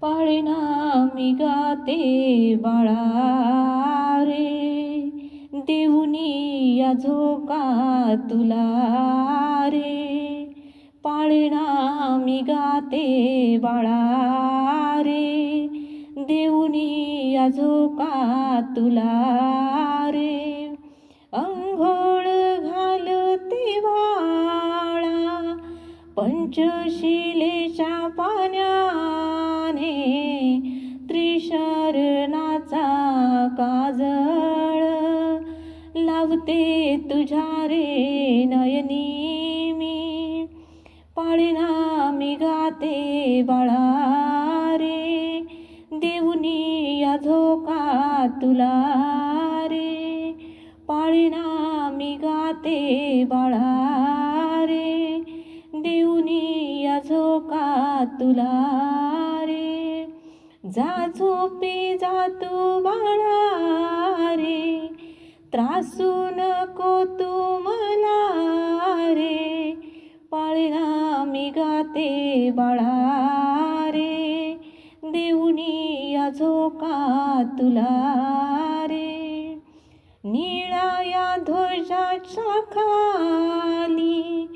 पाळणा मी गाते बाळा रे. देऊनी या झोका तुला रे. पाळणा मी गाते बाळा रे. देऊनी या झोका तुला रे. अंघोळ घालते बाळा. पंचशिलेच्या पाण्या त्रिशरणाचा काजळ लावते तुझ्या रे नयनी मी. पाळणा मी गाते बाळा रे. देऊनी या झोका तुला रे. पाळणा मी गाते बाळा रे. देऊनी या झोका तुला जा झोपी जा तू बाळा रे त्रासू नको तू मला रे पाळणा मी गाते बाळा रे देऊनी या झोका तुला रे. निळा या ध्वजाच्या खाली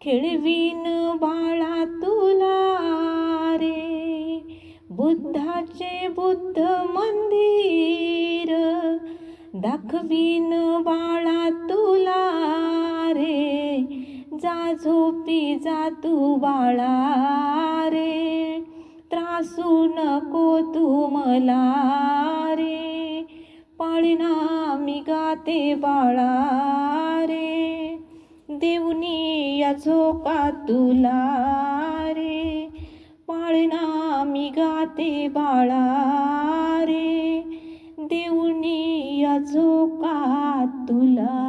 खेळवीन बाळा तू बुद्धाचे बुद्ध मंदिर. दाखवीन बाळा तुला रे. जा झोपी जा तू बाळा रे. त्रासू नको तू मला रे. पाळणा मी गाते बाळा रे. देऊनी या झोका तुला रे. ते बाळा रे देऊनी अजो झोका तुला.